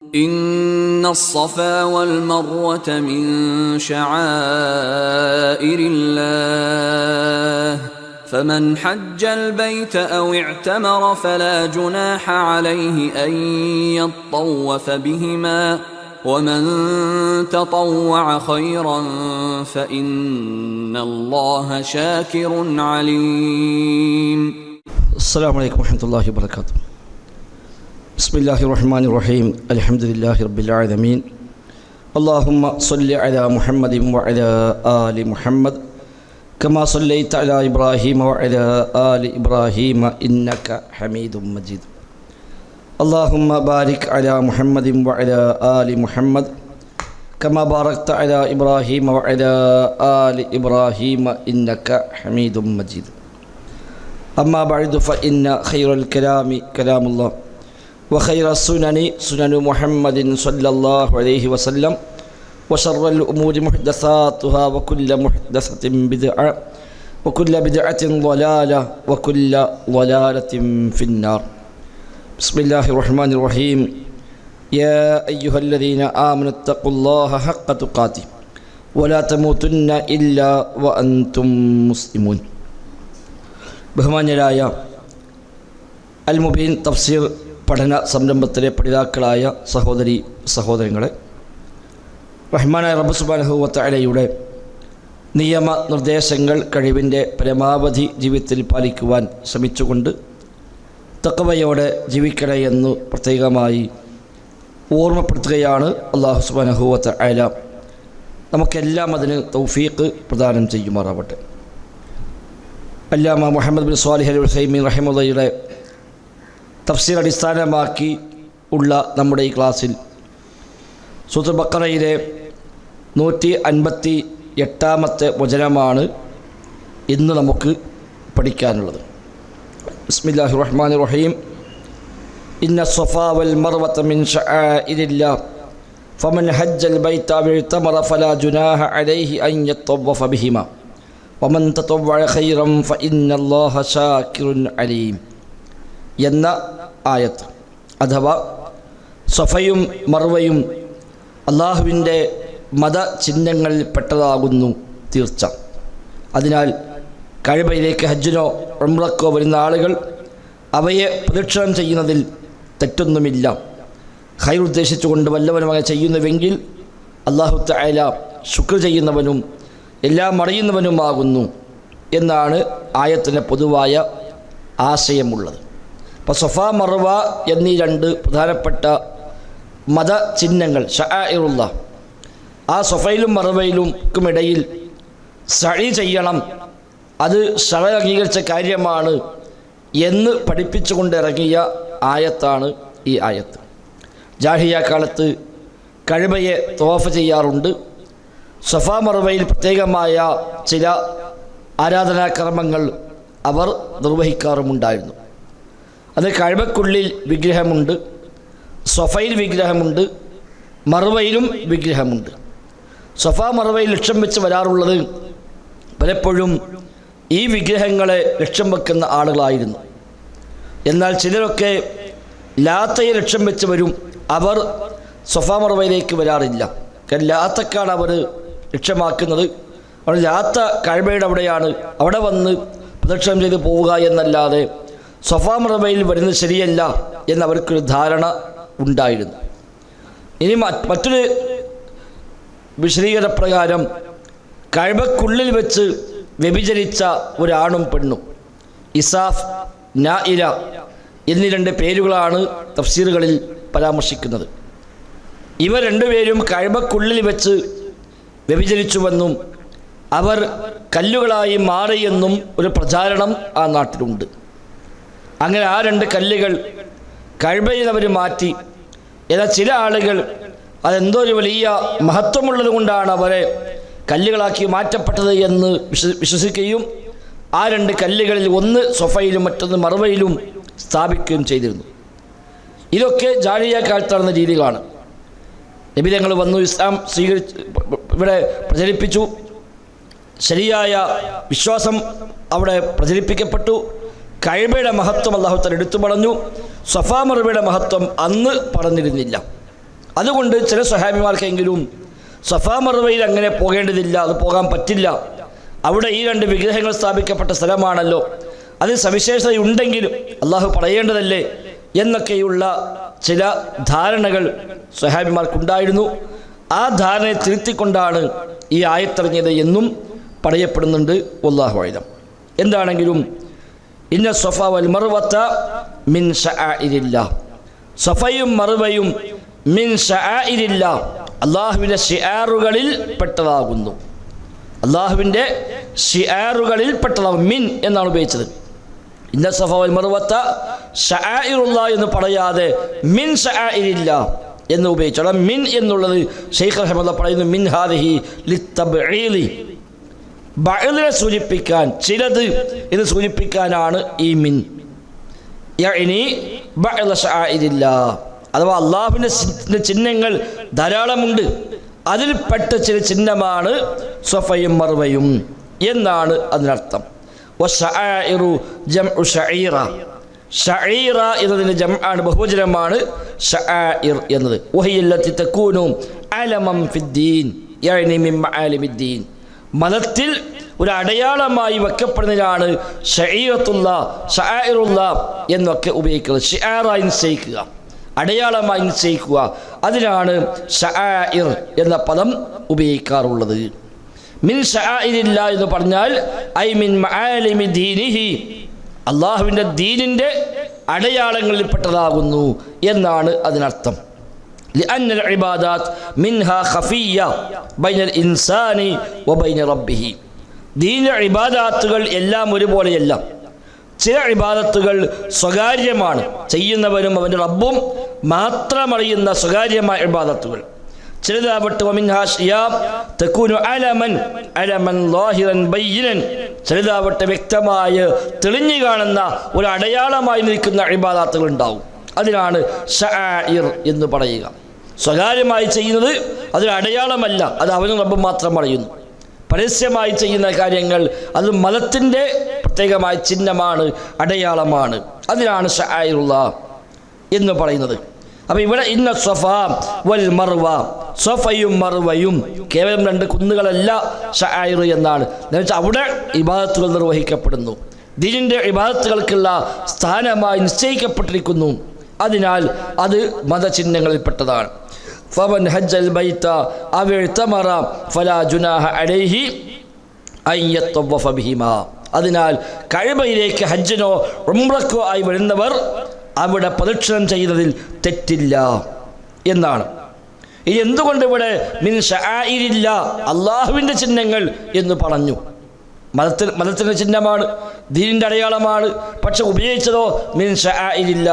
إن الصفا والمروة من شعائر الله. فمن حج البيت أو اعتمر فلا جناح عليه أن يطوف بهما. ومن تطوع خيرا فإن الله شاكر عليم. السلام عليكم ورحمة الله وبركاته. بسم الله الرحمن الرحيم. الحمد لله رب العالمين. اللهم صل على محمد وعلى آل محمد كما صليت على إبراهيم وعلى آل إبراهيم إنك حميد مجيد. اللهم بارك على محمد وعلى آل محمد كما باركت على إبراهيم وعلى آل إبراهيم إنك حميد مجيد. أما بعد فإن خير الكلام كلام الله. وخير السنن سنن محمد صلى الله عليه وسلم وشر الأمور محدثاتها وكل محدثة بدعة وكل بدعة ضلالة وكل ضلالة في النار. بسم الله الرحمن الرحيم. يا أيها الذين آمنوا اتقوا الله حق تقاته ولا تموتن إلا وأنتم مسلمون. بهمان الآية. المبين تفسير പഠന സംരംഭത്തിലെ പഠിതാക്കളായ സഹോദരി സഹോദരങ്ങളെ റഹ്മാനായ റബ്ബ് സുബാനഹുവത്തലയുടെ നിയമ നിർദ്ദേശങ്ങൾ കഴിവിന്റെ പരമാവധി ജീവിതത്തിൽ പാലിക്കുവാൻ ശ്രമിച്ചുകൊണ്ട് തക്കവയോടെ ജീവിക്കണേ എന്ന് പ്രത്യേകമായി ഓർമ്മപ്പെടുത്തുകയാണ് അള്ളാഹു സുബാനഹുവത്ത് അയല നമുക്കെല്ലാം അതിന് തൗഫീഖ് പ്രദാനം ചെയ്യുമാറാവട്ടെ. അല്ലാമ മുഹമ്മദ് ബിൻ സ്വാലിഹ് അലി റഹിമുള്ളയുടെ തഫ്സീർ അടിസ്ഥാനമാക്കി ഉള്ള നമ്മുടെ ഈ ക്ലാസ്സിൽ സൂത്ര ബക്കറയിലെ നൂറ്റി അൻപത്തി എട്ടാമത്തെ വചനമാണ് ഇന്ന് നമുക്ക് പഠിക്കാനുള്ളത്. ബിസ്മില്ലാഹി റഹ്മാൻ റഹീം. ഇന്ന സഫാ വൽ മിൻ ഷആഇരില്ലാ ഫമൻ ഹജ്ജൽ ബൈത അവ് ഇഅ്തമറ ഫലാ ജുനാഹ അലൈഹി അൻ യത്തവഫ ബിഹിമാ. വമൻ തത്തവ്വഅ ഖൈറൻ ഫഇന്നല്ലാഹ ശാകിറുൻ അലീം. എന്ന ആയത്ത്. അഥവാ സഫയും മർവയും അള്ളാഹുവിന്റെ മത ചിഹ്നങ്ങളിൽ പെട്ടതാകുന്നു തീർച്ച. അതിനാൽ കഴിവയിലേക്ക് ഹജ്ജിനോ റംറക്കോ വരുന്ന ആളുകൾ അവയെ പ്രദക്ഷിണം ചെയ്യുന്നതിൽ തെറ്റൊന്നുമില്ല. ഹൈർ ഉദ്ദേശിച്ചു ഉദ്ദേശിച്ചുകൊണ്ട് വല്ലവനുമായി ചെയ്യുന്നുവെങ്കിൽ അള്ളാഹു തആല ശുക്ർ ചെയ്യുന്നവനും എല്ലാം അറിയുന്നവനുമാകുന്നു എന്നാണ് ആയത്തിന്റെ പൊതുവായ ആശയമുള്ളത്. അപ്പോൾ സൊഫ മറവ എന്നീ രണ്ട് പ്രധാനപ്പെട്ട മത ചിഹ്നങ്ങൾ ഷായുള്ള ആ സൊഫയിലും മറവയിലുമിടയിൽ സഴി ചെയ്യണം. അത് ഷഴ അംഗീകരിച്ച കാര്യമാണ് എന്ന് പഠിപ്പിച്ചുകൊണ്ട് ഇറങ്ങിയ ആയത്താണ് ഈ ആയത്ത്. ജാഹിയ കാലത്ത് കഴിവയെ തോഫ് ചെയ്യാറുണ്ട്. സഫാ മറുവയിൽ പ്രത്യേകമായ ചില ആരാധനാക്രമങ്ങൾ അവർ നിർവഹിക്കാറുമുണ്ടായിരുന്നു. അത് കഴിവക്കുള്ളിൽ വിഗ്രഹമുണ്ട് സൊഫയിൽ വിഗ്രഹമുണ്ട് മറുവയിലും വിഗ്രഹമുണ്ട്. സൊഫ മറുവയിൽ ലക്ഷ്യം വെച്ച് വരാറുള്ളത് പലപ്പോഴും ഈ വിഗ്രഹങ്ങളെ ലക്ഷ്യം വെക്കുന്ന ആളുകളായിരുന്നു. എന്നാൽ ചിലരൊക്കെ ലാത്തയെ ലക്ഷ്യം വെച്ച് വരും അവർ സൊഫ മറുവയിലേക്ക് വരാറില്ല. കാരണം ലാത്തക്കാണ് അവർ ലക്ഷ്യമാക്കുന്നത്. അവർ ലാത്ത കഴിവയുടെ അവിടെയാണ് അവിടെ വന്ന് പ്രദക്ഷിണം ചെയ്ത് പോവുക എന്നല്ലാതെ സൊഫാ മറവയിൽ വരുന്നത് ശരിയല്ല എന്ന് അവർക്കൊരു ധാരണ ഉണ്ടായിരുന്നു. ഇനി മറ്റൊരു വിശദീകരണ പ്രകാരം കഴിവക്കുള്ളിൽ വെച്ച് വ്യഭിചരിച്ച ഒരാണും പെണ്ണും ഇസാഫ് നായിര എന്നീ രണ്ട് പേരുകളാണ് തഫ്സീറുകളിൽ പരാമർശിക്കുന്നത്. ഇവ രണ്ടുപേരും കഴിവക്കുള്ളിൽ വെച്ച് വ്യഭിചരിച്ചുവെന്നും അവർ കല്ലുകളായി മാറിയെന്നും ഒരു പ്രചാരണം ആ നാട്ടിലുണ്ട്. അങ്ങനെ ആ രണ്ട് കല്ലുകൾ കഴിവയിൽ അവർ മാറ്റി. എന്നാൽ ചില ആളുകൾ അതെന്തോ ഒരു വലിയ മഹത്വമുള്ളത് കൊണ്ടാണ് അവരെ കല്ലുകളാക്കി മാറ്റപ്പെട്ടത് എന്ന് വിശ്വ വിശ്വസിക്കുകയും ആ രണ്ട് കല്ലുകളിൽ ഒന്ന് സൊഫയിലും മറ്റൊന്ന് മറുവയിലും സ്ഥാപിക്കുകയും ചെയ്തിരുന്നു. ഇതൊക്കെ ജാഴിയ കാലത്ത് നടന്ന രീതികളാണ്. നിബിധങ്ങൾ വന്നു ഇസ്ലാം സ്വീകരിച്ച് ഇവിടെ പ്രചരിപ്പിച്ചു. ശരിയായ വിശ്വാസം അവിടെ പ്രചരിപ്പിക്കപ്പെട്ടു. കൈബയുടെ മഹത്വം അള്ളാഹുത്തൽ എടുത്തു പറഞ്ഞു. സഫാ മറുബയുടെ മഹത്വം അന്ന് പറഞ്ഞിരുന്നില്ല. അതുകൊണ്ട് ചില സഹാബിമാർക്കെങ്കിലും സഫാ മറുവയിൽ അങ്ങനെ പോകേണ്ടതില്ല അത് പോകാൻ പറ്റില്ല. അവിടെ ഈ രണ്ട് വിഗ്രഹങ്ങൾ സ്ഥാപിക്കപ്പെട്ട സ്ഥലമാണല്ലോ. അതിൽ സവിശേഷതയുണ്ടെങ്കിലും അള്ളാഹു പറയേണ്ടതല്ലേ എന്നൊക്കെയുള്ള ചില ധാരണകൾ സഹാബിമാർക്കുണ്ടായിരുന്നു. ആ ധാരണയെ തിരുത്തിക്കൊണ്ടാണ് ഈ ആയത്തിറങ്ങിയത് എന്നും പറയപ്പെടുന്നുണ്ട്. അള്ളാഹു ആയുധം എന്താണെങ്കിലും ഇന്ന സൊഫ വൽ മറുവത്ത മിൻ ഷഅഇരില്ല സഫയും മർവയും മിൻ ഷഅഇരില്ല അള്ളാഹുവിന്റെ ഷിയാറുകളിൽ പെട്ടതാകുന്നു. അള്ളാഹുവിന്റെ ഷിയാറുകളിൽ പെട്ടതാകും മിൻ എന്നാണ് ഉപയോഗിച്ചത്. ഇന്ന സഫ വൽ മറുവത്ത ഷഅഇറുല്ല എന്ന് പറയാതെ മിൻ ഷഅഇരില്ല എന്ന് ഉപയോഗിച്ചു. മിൻ എന്നുള്ളത് ഷെയ്ഖ് അഹമ്മദ് പറയുന്നു മിൻ ഹാദിഹി ലിത്തബ്ഈലി. ബഅദിനെ സൂചിപ്പിക്കാൻ ചിലത് എന്ന് സൂചിപ്പിക്കാനാണ് ഈ മിൻ. ഇനി ബഅദ ശആഇരില്ല അഥവാ അള്ളാഹുവിന്റെ ചിഹ്നങ്ങൾ ധാരാളമുണ്ട്. അതിൽപ്പെട്ട ചില ചിഹ്നമാണ് സൊഫയും മറുവയും എന്നാണ് അതിനർത്ഥം. ഷഈറ എന്നതിന്റെ ജം ആണ് ബഹുവചനമാണ് ഷആഇർ എന്നത്. വഹിയല്ലത്തി തക്കൂനും അലമം ഫിദ്ദീൻ. യഅനി മതത്തിൽ ഒരു അടയാളമായി വെക്കപ്പെടുന്നതിനാണ് എന്നൊക്കെ ഉപയോഗിക്കുന്നത്. ഷിയാറായി നിശ്ചയിക്കുക. അടയാളമായി നിശ്ചയിക്കുക. അതിനാണ് ഷായിർ എന്ന പദം ഉപയോഗിക്കാറുള്ളത്. മിൻ ഷായിരില്ല എന്ന് പറഞ്ഞാൽ ഐ മിൻ ദീനിഹി അള്ളാഹുവിന്റെ ദീനിന്റെ അടയാളങ്ങളിൽപ്പെട്ടതാകുന്നു എന്നാണ് അതിനർത്ഥം. لأن العبادات منها خفية بين الإنسان وبين ربه ദീന ഇബാദാത്തുകൾ എല്ലാം ഒരുപോലെയല്ല ചില ഇബാദത്തുകൾ സ്വകാര്യമാണ് ചെയ്യുന്നവരും അവൻ്റെ റബ്ബും മാത്രമറിയുന്ന സ്വകാര്യമായ ഇബാദത്തുകൾ ചിലതാവട്ടെ തെക്കൂനു അലമൻ അലമൻ ലാഹിറൻ ബയ്യനൻ ചിലതാവട്ടെ വ്യക്തമായ തെളിഞ്ഞു കാണുന്ന ഒരു അടയാളമായി നിൽക്കുന്ന ഇബാദാത്തുകൾ ഉണ്ടാവും അതിനാണ് ഷഇർ എന്ന് പറയുക. സ്വകാര്യമായി ചെയ്യുന്നത് അതൊരു അടയാളമല്ല അത് അവനും റബ്ബും മാത്രം പറയുന്നു. പരസ്യമായി ചെയ്യുന്ന കാര്യങ്ങൾ അത് മതത്തിന്റെ പ്രത്യേകമായ ചിഹ്നമാണ് അടയാളമാണ്. അതിനാണ് ഷായിറുള്ള എന്ന് പറയുന്നത്. അപ്പോൾ ഇവിടെ ഇന്ന സൊഫ വൽ മർവ സൊഫയും മർവയും കേവലം രണ്ട് കുന്നുകളല്ല ഷായിർ എന്നാണ്. എന്നുവെച്ചാൽ അവിടെ ഇബാദത്തുകൾ നിർവഹിക്കപ്പെടുന്നു. ദീനിന്റെ ഇബാദത്തുകൾക്കുള്ള സ്ഥാനമായി നിശ്ചയിക്കപ്പെട്ടിരിക്കുന്നു. അതിനാൽ അത് മതചിഹ്നങ്ങളിൽപ്പെട്ടതാണ്. ഫവൻ ഹജ്ജൽ ബൈത്ത അവഴ്ത്തമറ ഫലാ ജുനാഹ അലൈഹി അയ്യത്വഫ അതിനാൽ കഴിവയിലേക്ക് ഹജ്ജിനോ ഉംറക്കോ ആയി വരുന്നവർ അവിടെ പ്രദക്ഷിണം ചെയ്തതിൽ തെറ്റില്ല എന്നാണ്. ഇനി എന്തുകൊണ്ട് ഇവിടെ മിൻ ഷായിരില്ല അള്ളാഹുവിന്റെ ചിഹ്നങ്ങൾ എന്ന് പറഞ്ഞു. മതത്തിൽ മതത്തിൻ്റെ ചിഹ്നമാണ് ദീനിൻ്റെ അടയാളമാണ് പക്ഷെ ഉപയോഗിച്ചതോ മിൻ ഷായിരില്ല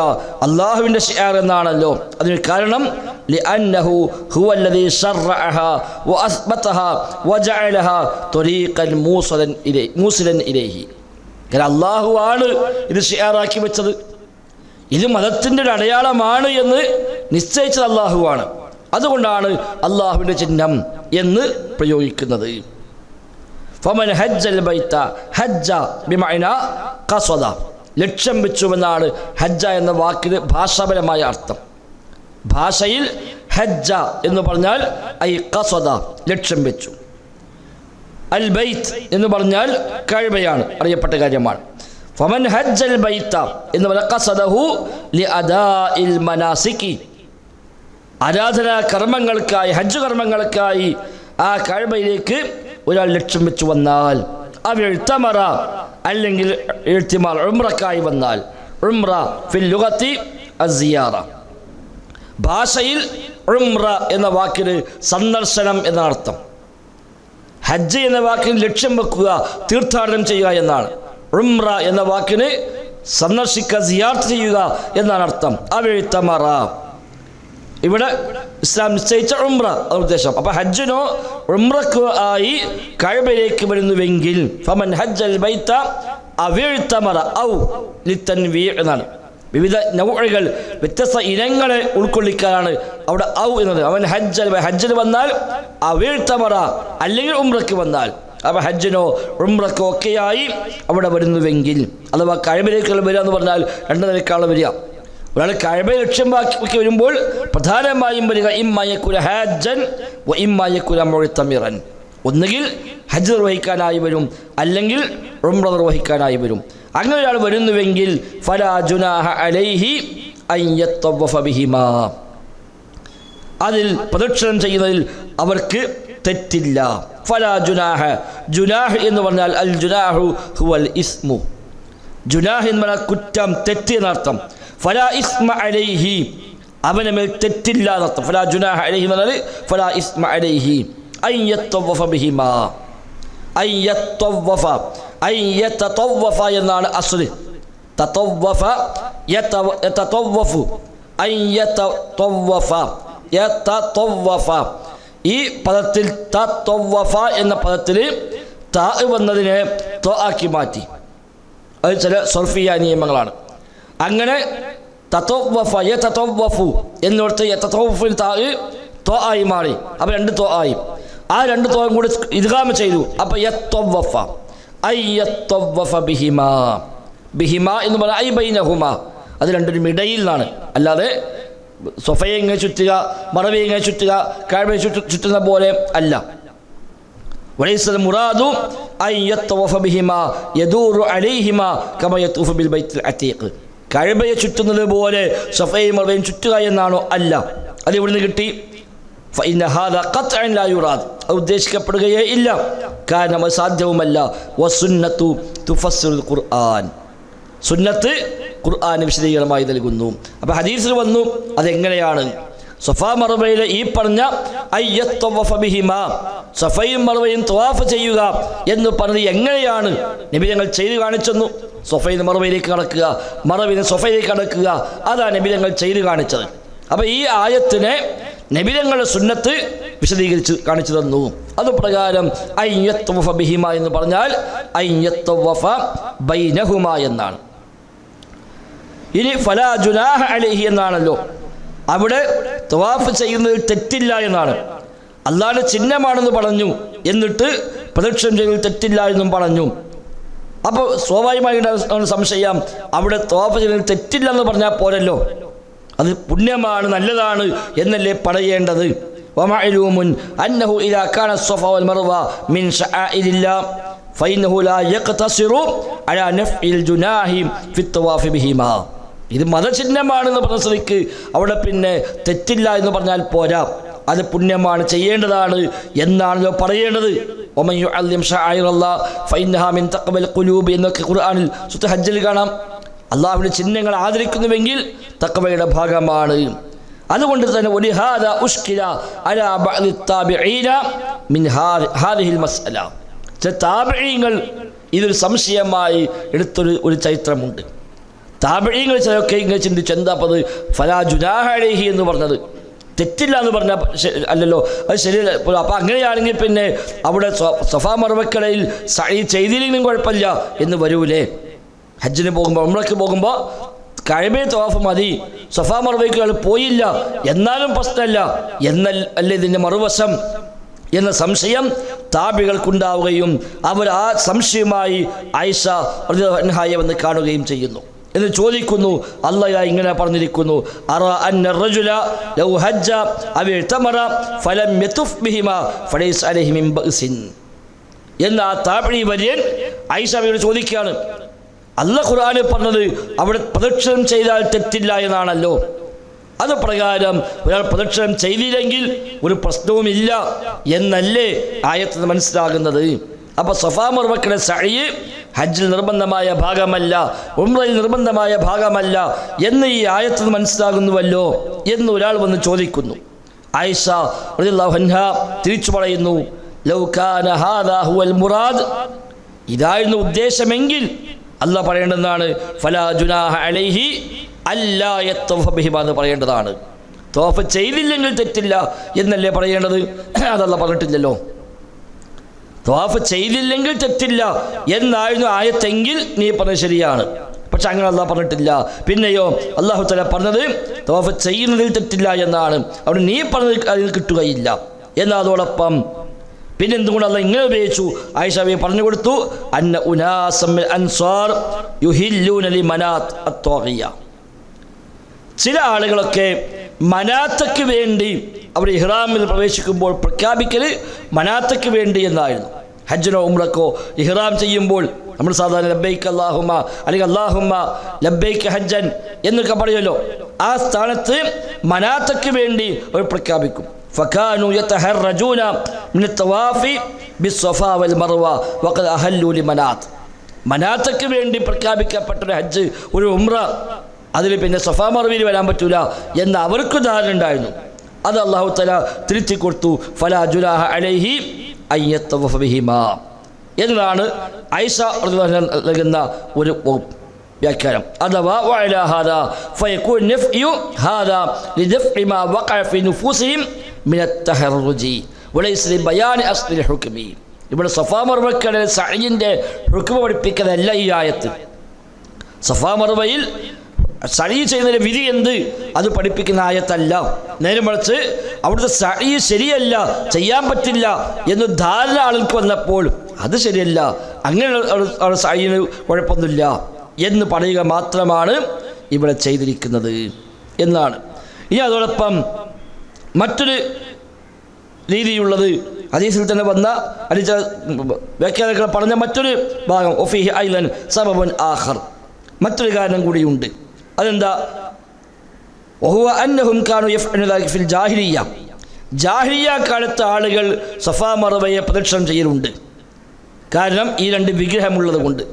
അള്ളാഹുവിൻ്റെ ഷിയാർ എന്നാണല്ലോ അതിന് കാരണം لأنه هو الذي شرعها وأثبتها وجعلها طريقا موصلا إليه موصلا إليه കാരണം അള്ളാഹു ആണ് ഇത് ഷിയാറാക്കി വെച്ചത് ഇത് മതത്തിൻ്റെ ഒരു അടയാളമാണ് എന്ന് നിശ്ചയിച്ചത് അള്ളാഹുവാണ് അതുകൊണ്ടാണ് അള്ളാഹുവിൻ്റെ ചിഹ്നം എന്ന് പ്രയോഗിക്കുന്നത് ഫമൻ ഹജ്ജൽ ബൈത്ത ഹജ്ജ ബിമൈന കസ്വദ ലക്ഷ്യം വെച്ചുവെന്നാണ് ഹജ്ജ എന്ന വാക്കിന് ഭാഷാപരമായ അർത്ഥം. ഭാഷയിൽ ഹജ്ജ എന്ന് പറഞ്ഞാൽ ഐ കസ്വദ ലക്ഷ്യം വെച്ചു. അൽ ബൈത്ത് എന്ന് പറഞ്ഞാൽ കഴിവയാണ് അറിയപ്പെട്ട കാര്യമാണ്. ഫമൻ ഹജ്ജൽ ബൈത്ത എന്ന് പറഞ്ഞാൽ ഖസദഹു ലി അദാഇൽ മനാസിക്കി. ആരാധനാ കർമ്മങ്ങൾക്കായി ഹജ്ജ് കർമ്മങ്ങൾക്കായി ആ കഴിവയിലേക്ക് ഒരാൾ ലക്ഷ്യം വെച്ച് വന്നാൽ അവ എഴുത്തമറ അല്ലെങ്കിൽ എഴുത്തിമാർ ഉമ്രക്കായി വന്നാൽ ഉമ്ര ഫിൽ ലുഗത്തി അസിയാറ. ഭാഷയിൽ ഉമ്ര എന്ന വാക്കിന് സന്ദർശനം എന്നർത്ഥം ഹജ്ജ് എന്ന വാക്കിന് ലക്ഷ്യം വെക്കുക തീർത്ഥാടനം ചെയ്യുക എന്നാണ്. ഉമ്ര എന്ന വാക്കിന് സന്ദർശിക്കുക സിയാർത്ത് ചെയ്യുക എന്നാണ് അർത്ഥം. അവെഴുത്തമറ ഇവിടെ ഇസ്ലാം നിശ്ചയിച്ച ഉംറ അത് ഉദ്ദേശം. അപ്പൊ ഹജ്ജിനോ ഉംറക്കോ ആയി കഴിവിലേക്ക് വരുന്നുവെങ്കിൽ ഫമൻ ഹജ്ജൽ ഔ എന്നാണ്. വിവിധ നൗഴകൾ വ്യത്യസ്ത ഇനങ്ങളെ ഉൾക്കൊള്ളിക്കാനാണ് അവിടെ ഔ എന്നത്. അവൻ ഹജ്ജൽ ഹജ്ജിന് വന്നാൽ അവീഴ്ത്തമറ അല്ലെങ്കിൽ ഉംറക്ക് വന്നാൽ. അപ്പോൾ ഹജ്ജിനോ ഉംറക്കോ ഒക്കെയായി അവിടെ വരുന്നുവെങ്കിൽ അഥവാ കഴിവിലേക്കുള്ള വരിക എന്ന് പറഞ്ഞാൽ രണ്ട് നിലക്കാണ് വരിക. ഒരാൾ കഴബ ലക്ഷ്യമാക്കി വരുമ്പോൾ പ്രധാനമായും വരിക ഇമ്മയക്കുല ഹാജൻ വ ഇമ്മയക്കുല മൊഴിത്തമിറൻ ഒന്നുകിൽ ഹജ്ജ് നിർവഹിക്കാനായി വരും അല്ലെങ്കിൽ ഉംറ നിർവഹിക്കാനായി വരും. അങ്ങനെ ഒരാൾ വരുന്നുവെങ്കിൽ അലൈഹി അതിൽ പ്രദക്ഷിണം ചെയ്യുന്നതിൽ അവർക്ക് തെറ്റില്ല. ഫലാ ജുനാഹ ജുനാഹ് എന്ന് പറഞ്ഞാൽ അൽ ജുനാഹു ഹുവൽ ഇസ്മു. ജുനാഹ് എന്ന് പറഞ്ഞാൽ കുറ്റം തെറ്റ് എന്നർത്ഥം. ഫലാ ഇസ്മ അലൈഹി. അവന് മേൽ തെറ്റില്ല എന്നർത്ഥം ഫലാ ജുനാഹ അലൈഹി എന്ന് പറഞ്ഞാൽ ഇസ്മ അലൈഹി. അൻ യത്തവഫ ബിഹിമാ. അൻ യത്തവഫ എന്നാണ് അസ്ല്. തതവഫ യതവ- യതതവഫു അൻ യതതവഫ ഈ പദത്തിൽ തതവഫ എന്ന പദത്തിൽ താ വന്നതിനെ ത്വ ആക്കി മാറ്റി. അത് ചില സർഫിയ നിയമങ്ങളാണ്. അങ്ങനെ തത്വഫ യതവഫു എന്നിടത്ത് യതവഫിൽ താ തൊ ആയി മാറി അപ്പോൾ രണ്ട് തൊ ആയി ആ രണ്ട് തോയും കൂടി ഇദ്ഗാമ ചെയ്തു അപ്പോൾ യത്തവഫ ഐ യത്തവഫ ബിഹിമ ബിഹിമ എന്ന് പറഞ്ഞാൽ ഐ ബൈനഹുമ അത് രണ്ടിനും ഇടയിൽ നിന്നാണ് അല്ലാതെ സൊഫയെ ഇങ്ങനെ ചുറ്റുക മറവയെ ഇങ്ങനെ ചുറ്റുക കാഴ്വയെ ചുറ്റു ചുറ്റുന്ന പോലെ അല്ല وليس المراد أن يطوف بهما يدور عليهما كما يطوف بالبيت العتيق കഴബയെ ചുറ്റുന്നത് പോലെ സഫയും മറവയും ചുറ്റുക എന്നാണോ അല്ല. അത് ഇവിടുന്ന് കിട്ടി? അത് ഉദ്ദേശിക്കപ്പെടുകയേ ഇല്ല. കാരണം അത് സാധ്യവുമല്ല. വസുന്നത്തു ഖുർആൻ. സുന്നത്ത് ഖുർആൻ വിശദീകരണമായി നൽകുന്നു. അപ്പോൾ ഹദീസിൽ വന്നു അതെങ്ങനെയാണ്? സൊഫ മറബയിലെ ഈ പറഞ്ഞ അയ്യത്തൊഫിഹിമ സഫയും മറവയും തവാഫ് ചെയ്യുക എന്ന് പറഞ്ഞത് എങ്ങനെയാണ്? നബി ഞങ്ങൾ ചെയ്തു കാണിച്ചെന്നു. സൊഫയിൽ മറവയിലേക്ക് കടക്കുക മറവിന് സൊഫയിലേക്ക് കടക്കുക. അതാണ് നബി ഞങ്ങൾ ചെയ്തു കാണിച്ചത്. അപ്പോൾ ഈ ആയത്തിനെ നബിതങ്ങളുടെ സുന്നത്ത് വിശദീകരിച്ച് കാണിച്ചു തന്നു. അത് പ്രകാരം ബിഹിമ എന്ന് പറഞ്ഞാൽ അയ്യത്തവഫ ബൈനഹുമ എന്നാണ്. ഇനി ഫലാ ജുനാഹ അലൈഹി എന്നാണല്ലോ. അവിടെ തവാഫ് ചെയ്യുന്നതിൽ തെറ്റില്ല എന്നാണ്. അള്ളാഹുടെ ചിഹ്നമാണെന്ന് പറഞ്ഞു എന്നിട്ട് പ്രദക്ഷിണം ചെയ്യുന്നതിൽ തെറ്റില്ല എന്നും പറഞ്ഞു അപ്പോൾ സ്വാഭാവികമായി ഉണ്ടാകുന്ന സംശയം അവിടെ തവാഫ് ചെയ്യുന്നതിൽ തെറ്റില്ല എന്ന് പറഞ്ഞാൽ പോരല്ലോ അത് പുണ്യമാണ് നല്ലതാണ് എന്നല്ലേ പറയേണ്ടത് ومعلوم أنه إذا كان الصفا والمروة من شعائر الله فإنه لا يقتصر على نفع الجناح في الطواف بهما ഇത് മതചിഹ്നമാണെന്ന് പറഞ്ഞ സ്ഥിതിക്ക് അവിടെ പിന്നെ തെറ്റില്ല എന്ന് പറഞ്ഞാൽ പോരാ അത് പുണ്യമാണ് ചെയ്യേണ്ടതാണ് എന്നാണല്ലോ പറയേണ്ടത്. എന്നൊക്കെ ഖുർആനിൽ സുത്ത് കാണാം. അള്ളാഹുവിന്റെ ചിഹ്നങ്ങൾ ആദരിക്കുന്നുവെങ്കിൽ തക്കവയുടെ ഭാഗമാണ്. അതുകൊണ്ട് തന്നെ മസ്അല. ചില ഇതൊരു സംശയമായി എടുത്തൊരു ഒരു ചരിത്രമുണ്ട്. താപഴിയങ്ങൾ ചിലൊക്കെ ഇങ്ങനെ ചിന്തിച്ചു എന്താ പത് ഫലാ ജുനാഹ അലൈഹി എന്ന് പറഞ്ഞത്. തെറ്റില്ല എന്ന് പറഞ്ഞാൽ അല്ലല്ലോ. അത് ശരിയല്ല അപ്പോൾ അങ്ങനെയാണെങ്കിൽ പിന്നെ അവിടെ സഫാ മറവക്കടയിൽ സഴി ചെയ്തില്ലെങ്കിലും കുഴപ്പമില്ല എന്ന് വരൂലേ. ഹജ്ജിന് പോകുമ്പോൾ ഉമ്രയ്ക്ക് പോകുമ്പോൾ കഴിവേ തവാഫ് മതി. സഫാ മറുവയ്ക്ക് പോയില്ല. എന്നാലും പ്രശ്നമല്ല. എന്ന അല്ലേ ഇതിന്റെ മറുവശം? എന്ന സംശയം താപികൾക്കുണ്ടാവുകയും അവർ ആ സംശയമായി ആയിഷ അൻഹായെ വന്ന് കാണുകയും ചെയ്യുന്നു. എന്ന് ചോദിക്കുന്നു. അല്ലയ ഇങ്ങനെ പറഞ്ഞിരിക്കുന്നു. അറ അന്ന റജുല ലൗ ഹജ്ജ അലൈഹി മിൻ എന്ന് ആ താപിഴി വര്യൻ ഐഷാബിയോട് ചോദിക്കുകയാണ്. അല്ല ഖുർആാനിൽ പറഞ്ഞത് അവിടെ പ്രദക്ഷിണം ചെയ്താൽ തെറ്റില്ല എന്നാണല്ലോ. അത് പ്രകാരം ഒരാൾ പ്രദക്ഷിണം ചെയ്തില്ലെങ്കിൽ ഒരു പ്രശ്നവുമില്ല എന്നല്ലേ ആയത്തിന് മനസ്സിലാകുന്നത്. അപ്പോൾ സഫാ മർവക്കയുടെ സഴി ഹജ്ജിൽ നിർബന്ധമായ ഭാഗമല്ല ഉംറയിൽ നിർബന്ധമായ ഭാഗമല്ല എന്ന് ഈ ആയത്ത് മനസ്സിലാകുന്നുവല്ലോ എന്ന് ഒരാൾ വന്ന് ചോദിക്കുന്നു. ആയിഷ അൻഹ തിരിച്ചു പറയുന്നു മുറാദ്. ഇതായിരുന്നു ഉദ്ദേശമെങ്കിൽ അല്ല പറയേണ്ടതാണ് ഫലാ അലൈഹി അല്ലാ യത്തവഫ എന്ന് പറയേണ്ടതാണ്. തോഫ ചെയ്തില്ലെങ്കിൽ തെറ്റില്ല എന്നല്ലേ പറയേണ്ടത്? അതല്ല പറഞ്ഞിട്ടില്ലല്ലോ. ത്വാഫ് ചെയ്തില്ലെങ്കിൽ തെറ്റില്ല എന്നായിരുന്നു ആയത്തെങ്കിൽ നീ പറഞ്ഞത് ശരിയാണ്. പക്ഷെ അങ്ങനെ അള്ളാഹ് പറഞ്ഞിട്ടില്ല. പിന്നെയോ അള്ളാഹു തല പറഞ്ഞത് ത്വാഫ് ചെയ്യുന്നതിൽ തെറ്റില്ല എന്നാണ്. അവിടെ നീ പറഞ്ഞത് അതിൽ കിട്ടുകയില്ല. എന്നാൽ അതോടൊപ്പം പിന്നെ എന്തുകൊണ്ട് അല്ല ഇങ്ങനെ ഉപയോഗിച്ചു? ആയിഷാബി പറഞ്ഞു കൊടുത്തു അന്ന ഉനാസം അൻസാർ ചില ആളുകളൊക്കെ മനാത്തയ്ക്ക് വേണ്ടി അവർ ഇഹ്റാമിൽ പ്രവേശിക്കുമ്പോൾ പ്രഖ്യാപിക്കൽ മനാത്തയ്ക്ക് വേണ്ടി എന്നായിരുന്നു ഹജ്ജിനോ ഉമ്രക്കോ ഇഹ്റാം ചെയ്യുമ്പോൾ നമ്മൾ സാധാരണ ലബൈക്ക് അള്ളാഹുമ്മ അല്ലെങ്കിൽ അള്ളാഹുമ്മ ലബൈക്ക് ഹജ്ജൻ എന്നൊക്കെ പറയുമല്ലോ ആ സ്ഥാനത്ത് മനാത്തയ്ക്ക് വേണ്ടി അവർ പ്രഖ്യാപിക്കും فكانوا يتحرجون من الطواف بالصفا والمروة وقد أهلوا لمنات മനാത്തയ്ക്ക് വേണ്ടി പ്രഖ്യാപിക്കപ്പെട്ടൊരു ഹജ്ജ് ഒരു ഉമ്ര അതിൽ പിന്നെ സഫാ മറവിയിൽ വരാൻ പറ്റൂല എന്ന് അവർക്ക് ധാരണ ഉണ്ടായിരുന്നു അത് അള്ളാഹു തല തിരുത്തി കൊടുത്തു. ഫലാ ജുലാഹ അലൈഹി അയ്യത്തഹിമാ എന്നതാണ് ഐസ നൽകുന്ന ഒരു വ്യാഖ്യാനം. അഥവാ ഇവിടെ സഫാ മർവക്കടൽ സഹിന്റെ ഹുക്കുമ പഠിപ്പിക്കുന്നതല്ല ഈ ആയത്ത്. സഫാ മർവയിൽ സഴി ചെയ്യുന്നതിന്റെ വിധി എന്ത്? അത് പഠിപ്പിക്കുന്ന ആയത്തല്ല. നേരെ മറിച്ച് അവിടുത്തെ സഴി ശരിയല്ല ചെയ്യാൻ പറ്റില്ല എന്ന് ധാരണ ആളുകൾക്ക് വന്നപ്പോൾ അത് ശരിയല്ല. അങ്ങനെ സഴിന് കുഴപ്പമൊന്നുമില്ല എന്ന് പറയുക മാത്രമാണ് ഇവിടെ ചെയ്തിരിക്കുന്നത് എന്നാണ്. ഇനി അതോടൊപ്പം മറ്റൊരു രീതിയുള്ളത് ഹദീസിൽ തന്നെ വന്ന അടിച്ച വ്യാഖ്യാനങ്ങൾ പറഞ്ഞ മറ്റൊരു ഭാഗം ഒഫിഹി ഐലൻ സബബൻ ആഹർ മറ്റൊരു കാരണം കൂടിയുണ്ട്. അതെന്താ? ഒഹുവ കാനു ഫിൽ കാലത്ത് ആളുകൾ സഫാ മറവയെ പ്രദക്ഷിണം ചെയ്യലുണ്ട്. കാരണം ഈ രണ്ട് വിഗ്രഹമുള്ളത് കൊണ്ട്.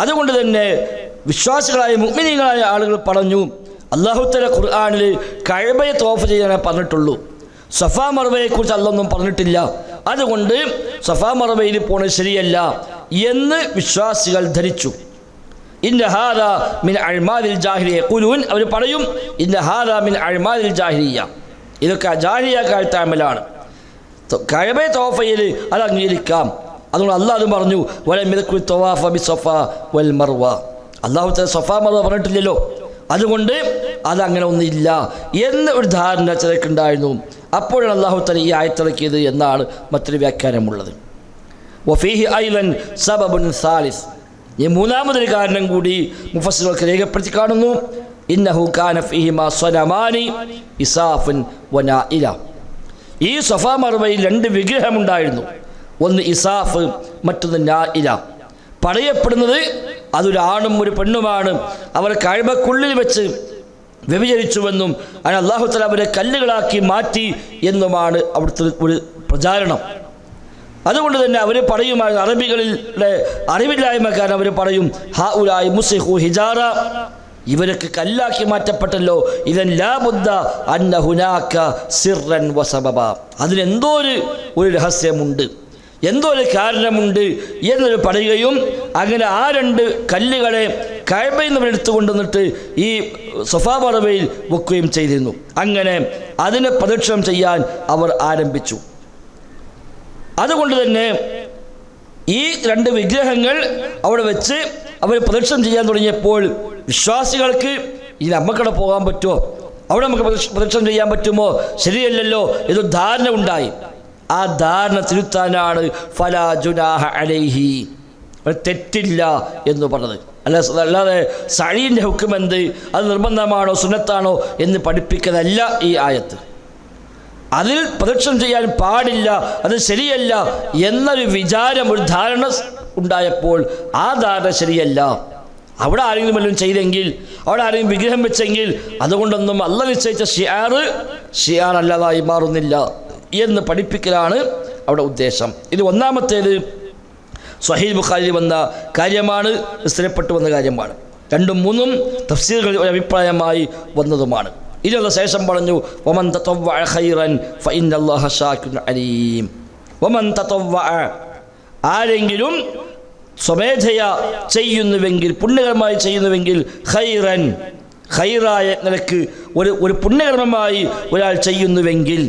അതുകൊണ്ട് തന്നെ വിശ്വാസികളായ മുഗ്മിനികളായ ആളുകൾ പറഞ്ഞു അള്ളാഹുത്തല ഖുർആാനിൽ കഴബയെ തോഫ് ചെയ്യാനേ പറഞ്ഞിട്ടുള്ളൂ. സഫാ മറവയെക്കുറിച്ച് അല്ലൊന്നും പറഞ്ഞിട്ടില്ല. അതുകൊണ്ട് സഫാ മറവയിൽ പോണത് ശരിയല്ല എന്ന് വിശ്വാസികൾ ധരിച്ചു. ഇന്ന മിൻ അഴ്മാദിൽ ജാഹിരിയ കുലുൻ അവർ പറയും ഇന്ന മിൻ അഴ്മാദിൽ ജാഹിരിയ ഇതൊക്കെ ജാഹിരിയ കാഴ്ത്താമലാണ് കഴബെ തോഫയിൽ അത് അംഗീകരിക്കാം. അതുകൊണ്ട് അള്ളാഹ് പറഞ്ഞു വലമിതക്കുൽ തൊവാഫ ബി സഫ വൽ മർവ അള്ളാഹു തല സഫ മർവ പറഞ്ഞിട്ടില്ലല്ലോ. അതുകൊണ്ട് അതങ്ങനെ ഒന്നില്ല എന്ന ഒരു ധാരണ ചിലക്കുണ്ടായിരുന്നു അപ്പോഴാണ് അള്ളാഹു തല ഈ ആയത്തിറക്കിയത് എന്നാണ് മറ്റൊരു വ്യാഖ്യാനമുള്ളത്. വഫീഹി ഐലൻ സബബുൻ സാലിസ് ഈ മൂന്നാമതൊരു കാരണം കൂടി മുഫസ്സുകൾക്ക് രേഖപ്പെടുത്തി കാണുന്നു. ഇന്നഹു ഈ സഫ മറുവയിൽ രണ്ട് വിഗ്രഹമുണ്ടായിരുന്നു. ഒന്ന് ഇസാഫ് മറ്റൊന്ന് നായില പറയപ്പെടുന്നത് അതൊരാണും ഒരു പെണ്ണുമാണ്. അവർ കഴിവക്കുള്ളിൽ വെച്ച് വ്യഭിചരിച്ചുവെന്നും അതിന് അള്ളാഹു തല അവരെ കല്ലുകളാക്കി മാറ്റി എന്നുമാണ് അവിടുത്തെ ഒരു പ്രചാരണം. അതുകൊണ്ട് തന്നെ അവർ പറയുമായിരുന്നു അറബികളിലെ അറിവില്ലായ്മ കാരണം അവർ പറയും ഹ ഉലായി മുസിഹു ഹിജാറ. ഇവരൊക്കെ കല്ലാക്കി മാറ്റപ്പെട്ടല്ലോ. ഇതൻ ലാബുദ്ധ അന്ന ഹുനാക്ക സിറൻ വസബബ അതിനെന്തോ ഒരു ഒരു രഹസ്യമുണ്ട്. എന്തോ ഒരു കാരണമുണ്ട് എന്നൊരു പറയുകയും അങ്ങനെ ആ രണ്ട് കല്ലുകളെ കഴബയിൽ നിന്ന് എടുത്തു കൊണ്ടുവന്നിട്ട് ഈ സൊഫാ പറവയിൽ വെക്കുകയും ചെയ്തിരുന്നു. അങ്ങനെ അതിനെ പ്രദക്ഷിണം ചെയ്യാൻ അവർ ആരംഭിച്ചു. അതുകൊണ്ട് തന്നെ ഈ രണ്ട് വിഗ്രഹങ്ങൾ അവിടെ വെച്ച് അവർ പ്രദക്ഷിണം ചെയ്യാൻ തുടങ്ങിയപ്പോൾ വിശ്വാസികൾക്ക് ഈ നമുക്കവിടെ പോകാൻ പറ്റുമോ? അവിടെ നമുക്ക് പ്രദക്ഷ- പ്രദക്ഷിണം ചെയ്യാൻ പറ്റുമോ? ശരിയല്ലല്ലോ ഇത് ധാരണ ഉണ്ടായി. ആ ധാരണ തിരുത്താനാണ് ഫലാ ജുനാഹ അലൈഹി. തെറ്റില്ല എന്ന് പറഞ്ഞത്. അല്ല അല്ലാതെ സഴീന്റെ ഹുക്കുമെന്ത്? അത് നിർബന്ധമാണോ സുന്നത്താണോ എന്ന് പഠിപ്പിക്കുന്നതല്ല ഈ ആയത്ത്. അതിൽ പ്രദക്ഷിണം ചെയ്യാൻ പാടില്ല അത് ശരിയല്ല എന്നൊരു വിചാരം ഒരു ധാരണ ഉണ്ടായപ്പോൾ ആ ധാരണ ശരിയല്ല. അവിടെ ആരെങ്കിലും വല്ലതും ചെയ്തെങ്കിൽ അവിടെ ആരെങ്കിലും വിഗ്രഹം വെച്ചെങ്കിൽ അതുകൊണ്ടൊന്നും അല്ല നിശ്ചയിച്ച ഷിയാറ് ഷിയാർ അല്ലാതായി മാറുന്നില്ല എന്ന് പഠിപ്പിക്കലാണ് അവിടെ ഉദ്ദേശം. ഇത് ഒന്നാമത്തേത് സ്വഹീൽ ബുഖാരി വന്ന കാര്യമാണ് സ്ഥിരപ്പെട്ടു വന്ന കാര്യമാണ്. രണ്ടും മൂന്നും തഫ്സീലുകൾ ഒരു അഭിപ്രായമായി വന്നതുമാണ്. ഇതിനുള്ള ശേഷം പറഞ്ഞു അലീം. ആരെങ്കിലും സ്വമേധയ ചെയ്യുന്നുവെങ്കിൽ പുണ്യകരമായി ചെയ്യുന്നുവെങ്കിൽ ഖൈറൻ ഖൈറായ നിലയ്ക്ക് ഒരു ഒരു പുണ്യകർമ്മമായി ഒരാൾ ചെയ്യുന്നുവെങ്കിൽ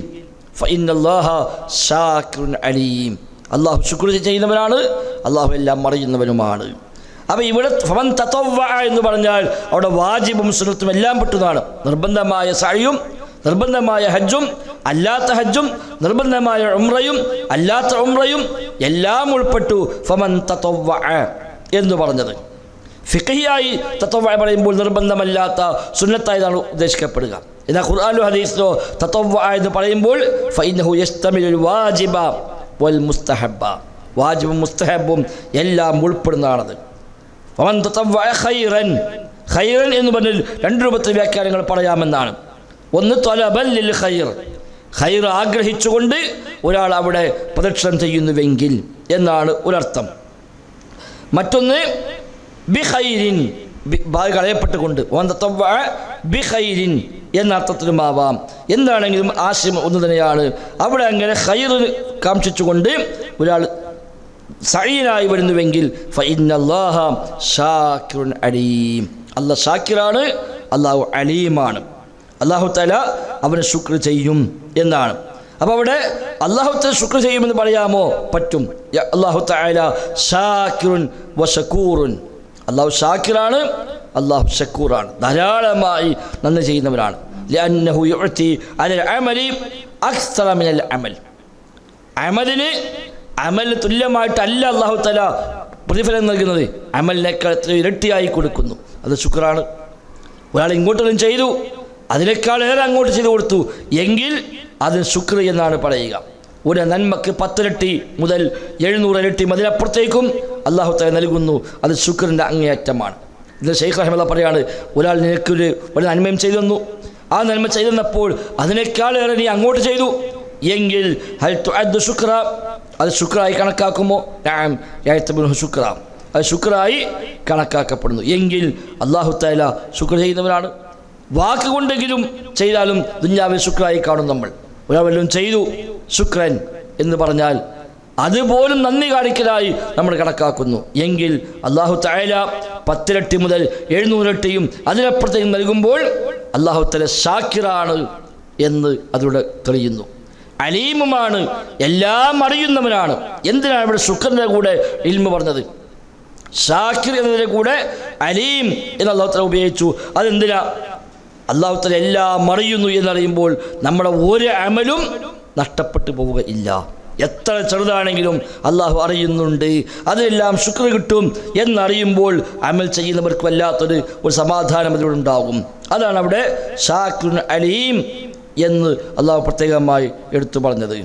അലീം. അള്ളാഹു ശുക്ർ ചെയ്യുന്നവനാണ് അള്ളാഹു എല്ലാം മറിയുന്നവനുമാണ് അപ്പോൾ ഇവിടെ ഫമൻ തത്വ എന്ന് പറഞ്ഞാൽ അവിടെ വാജിബും സുനത്തും എല്ലാം പെട്ടതാണ്. നിർബന്ധമായ സാഴിയും നിർബന്ധമായ ഹജ്ജും അല്ലാത്ത ഹജ്ജും നിർബന്ധമായ ഉമ്രയും അല്ലാത്ത ഉമ്രയും എല്ലാം ഉൾപ്പെട്ടു ഫമൻ തത്വ എന്ന് പറഞ്ഞത്. ഫിഖഹിയായി തത്വ പറയുമ്പോൾ നിർബന്ധമല്ലാത്ത സുന്നത്തായതാണ് ഉദ്ദേശിക്കപ്പെടുക. എന്നാൽ ഖുർആാനു ഹദീസിലോ തത്വ എന്ന് പറയുമ്പോൾ വാജിബ വൽ മുസ്തഹബ വാജിബും മുസ്തഹബും എല്ലാം ഉൾപ്പെടുന്നതാണത്. ഖൈറൻ. ഖൈറൻ എന്ന് പറഞ്ഞാൽ രണ്ട് രൂപത്തിൽ വ്യാഖ്യാനങ്ങൾ പറയാമെന്നാണ്. ഒന്ന് തൊലബല്ലിൽ ഖൈർ. ഖൈർ ആഗ്രഹിച്ചുകൊണ്ട് ഒരാൾ അവിടെ പ്രദക്ഷിണം ചെയ്യുന്നുവെങ്കിൽ എന്നാണ് ഒരർത്ഥം. മറ്റൊന്ന് ബിഖൈരിൻ ബാഗ് കളയപ്പെട്ടുകൊണ്ട്. ബി ഖൈരിൻ എന്ന അർത്ഥത്തിലുമാവാം. എന്താണെങ്കിലും ആശയം ഒന്ന് തന്നെയാണ്. അവിടെ അങ്ങനെ ഖൈർ കാംക്ഷിച്ചുകൊണ്ട് ഒരാൾ സഴീനായി വരുന്നുവെങ്കിൽ അലീം. അല്ല ഷാക്കിറാണ് അള്ളാഹു അലീമാണ്. അള്ളാഹു തല അവന് ശുക്ർ ചെയ്യും എന്നാണ്. അപ്പോൾ അവിടെ അള്ളാഹുത്തെ ശുക്ർ ചെയ്യുമെന്ന് പറയാമോ? പറ്റും. അള്ളാഹു തല ഷാക്കിറുൻ വഷക്കൂറുൻ അള്ളാഹു ഷാക്കിറാണ് അള്ളാഹു ഷക്കൂറാണ് ധാരാളമായി നന്ദി ചെയ്യുന്നവരാണ്. അമലിന് അമലിന് തുല്യമായിട്ടല്ല അള്ളാഹു തല പ്രതിഫലം നൽകുന്നത്. അമലിനേക്കാൾ ഇരട്ടിയായി കൊടുക്കുന്നു. അത് ശുക്രാണ്. ഒരാൾ ഇങ്ങോട്ടൊന്നും ചെയ്തു അതിനേക്കാൾ ഏറെ അങ്ങോട്ട് ചെയ്തു കൊടുത്തു. എങ്കിൽ അത് ശുക്ർ എന്നാണ് പറയുക. ഒരു നന്മക്ക് പത്തിരട്ടി മുതൽ എഴുന്നൂറ് ഇരട്ടി അതിനപ്പുറത്തേക്കും അള്ളാഹു തല നൽകുന്നു. അത് ശുക്രന്റെ അങ്ങേയറ്റമാണ്. ഇത് ഷെയ്ഖ് റഹ്മല്ല പറയാണ് ഒരാൾ നിനക്കൊരു ഒരു നന്മയും ചെയ്തു തന്നു. ആ നന്മ ചെയ്തു തന്നപ്പോൾ അതിനേക്കാൾ ഏറെ നീ അങ്ങോട്ട് ചെയ്തു. എങ്കിൽ ശുക്ര? അത് ശുക്രായി കണക്കാക്കുമോ? ശുക്ര. അത് ശുക്രായി കണക്കാക്കപ്പെടുന്നു. എങ്കിൽ അള്ളാഹു തആല ശുക്ർ ചെയ്യുന്നവരാണ് വാക്കുകൊണ്ടെങ്കിലും ചെയ്താലും ദുഞ്ഞാവിൽ ശുക്രായി കാണും നമ്മൾ. ഒരാൾ വല്ലതും ചെയ്തു ശുക്രൻ എന്ന് പറഞ്ഞാൽ അതുപോലും നന്ദി കാണിക്കലായി നമ്മൾ കണക്കാക്കുന്നു. എങ്കിൽ അള്ളാഹു തആല പത്തിരട്ടി മുതൽ എഴുന്നൂറിരട്ടിയും അതിനപ്പുറത്തേക്കും നൽകുമ്പോൾ അള്ളാഹു തല ഷാക്കിറാണ് എന്ന് അതിലൂടെ തെളിയുന്നു. അലീമുമാണ് എല്ലാം അറിയുന്നവനാണ്. എന്തിനാണ് ഇവിടെ ശുക്രന്റെ കൂടെ ഇൽമ പറഞ്ഞത്? ഷാക്കിർ എന്നതിന്റെ കൂടെ അലീം എന്ന് അള്ളാഹുത്തല ഉപയോഗിച്ചു. അതെന്തിനാ? അള്ളാഹുത്തല എല്ലാം അറിയുന്നു എന്നറിയുമ്പോൾ നമ്മുടെ ഒരു അമലും നഷ്ടപ്പെട്ടു പോവുക ഇല്ല എത്ര ചെറുതാണെങ്കിലും അള്ളാഹു അറിയുന്നുണ്ട്. അതിലെല്ലാം ശുക്ർ കിട്ടും എന്നറിയുമ്പോൾ അമൽ ചെയ്യുന്നവർക്ക് വല്ലാത്തൊരു ഒരു സമാധാനം അതിലൂടെ ഉണ്ടാകും. അതാണ് അവിടെ ഷാക്കിർ അലീം എന്ന് അള്ളാഹു പ്രത്യേകമായി എടുത്തു പറഞ്ഞത്.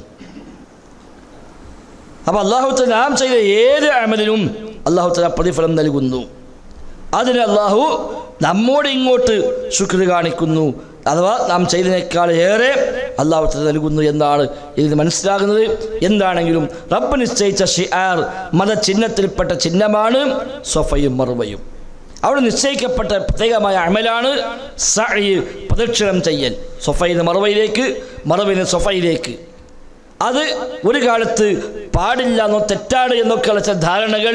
അപ്പോൾ അള്ളാഹുത്തല നാം ചെയ്ത ഏത് അമലിനും അള്ളാഹുത്തല പ്രതിഫലം നൽകുന്നു. അതിന് അള്ളാഹു നമ്മോട് ഇങ്ങോട്ട് ശുക്ർ കാണിക്കുന്നു. അഥവാ നാം ചെയ്തതിനേക്കാൾ ഏറെ അള്ളാഹുത്തല നൽകുന്നു എന്നാണ് ഇതിൽ മനസ്സിലാകുന്നത്. എന്താണെങ്കിലും റബ്ബ് നിശ്ചയിച്ച ഷിആർ മതചിഹ്നത്തിൽപ്പെട്ട ചിഹ്നമാണ് സൊഫയും മറുവയും അവിടെ നിശ്ചയിക്കപ്പെട്ട പ്രത്യേകമായ അമലാണ് സഅയ് പ്രദക്ഷിണം ചെയ്യൽ. സൊഫയിൽ നിന്ന് മറുവയിലേക്ക് മറുവയിൽ നിന്ന് സൊഫയിലേക്ക്. അത് ഒരു കാലത്ത് പാടില്ല എന്നോ തെറ്റാണ് എന്നൊക്കെയുള്ള ധാരണകൾ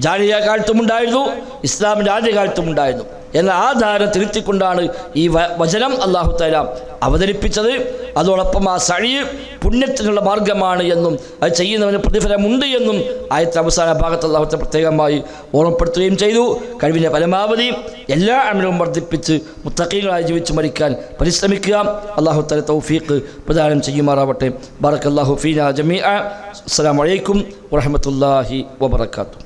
ജാലിയ കാലത്തും ഉണ്ടായിരുന്നു ഇസ്ലാമിന്റെ ആദ്യകാലത്തും ഉണ്ടായിരുന്നു എന്ന ആ ധാരണ തിരുത്തിക്കൊണ്ടാണ് ഈ വചനം അള്ളാഹു തല അവതരിപ്പിച്ചത്. അതോടൊപ്പം ആ സഴി പുണ്യത്തിനുള്ള മാർഗമാണ് എന്നും അത് ചെയ്യുന്നവന് പ്രതിഫലമുണ്ട് എന്നും ആയത്തെ അവസാന ഭാഗത്ത് അള്ളാഹുത്തെ പ്രത്യേകമായി ഓർമ്മപ്പെടുത്തുകയും ചെയ്തു. കഴിവിന്റെ പരമാവധി എല്ലാ അമലവും വർദ്ധിപ്പിച്ച് മുത്തക്കീകളായി ജീവിച്ച് മരിക്കാൻ പരിശ്രമിക്കുക. അള്ളാഹു തല തൗഫീഖ് പ്രദാനം ചെയ്യുമാറാവട്ടെ. ബാറക് അള്ളാഹു ഫീന ജമീഅ. അസ്സാം അലൈക്കും വറഹ്മത്തുള്ളാഹി വബറകാതുഹു.